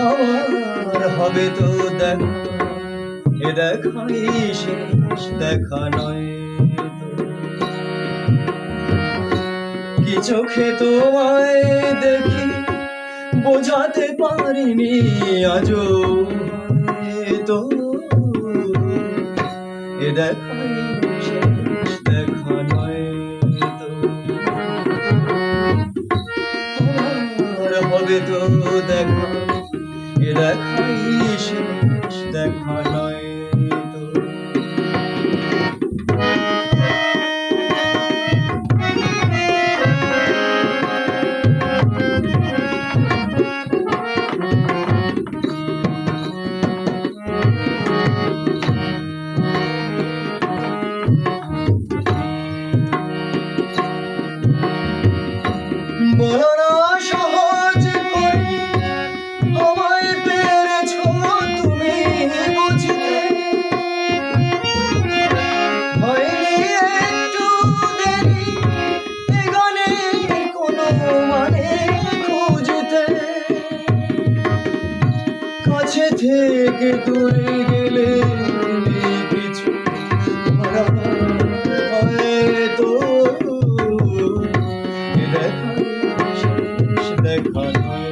আমার হবে তো দেখা, এ দেখাই শেষ দেখা নয় কি চোখে তোমায় দেখি, বোঝাতে পারিনি আজও তো। এ দেখাই শেষ দেখা নয় তো। হবে তো দেখা এ দেখাই শেষ দেখা নয় কাছে থেকে দূরে গেলে তো দেখা দেখা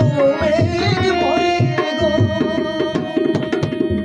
don't make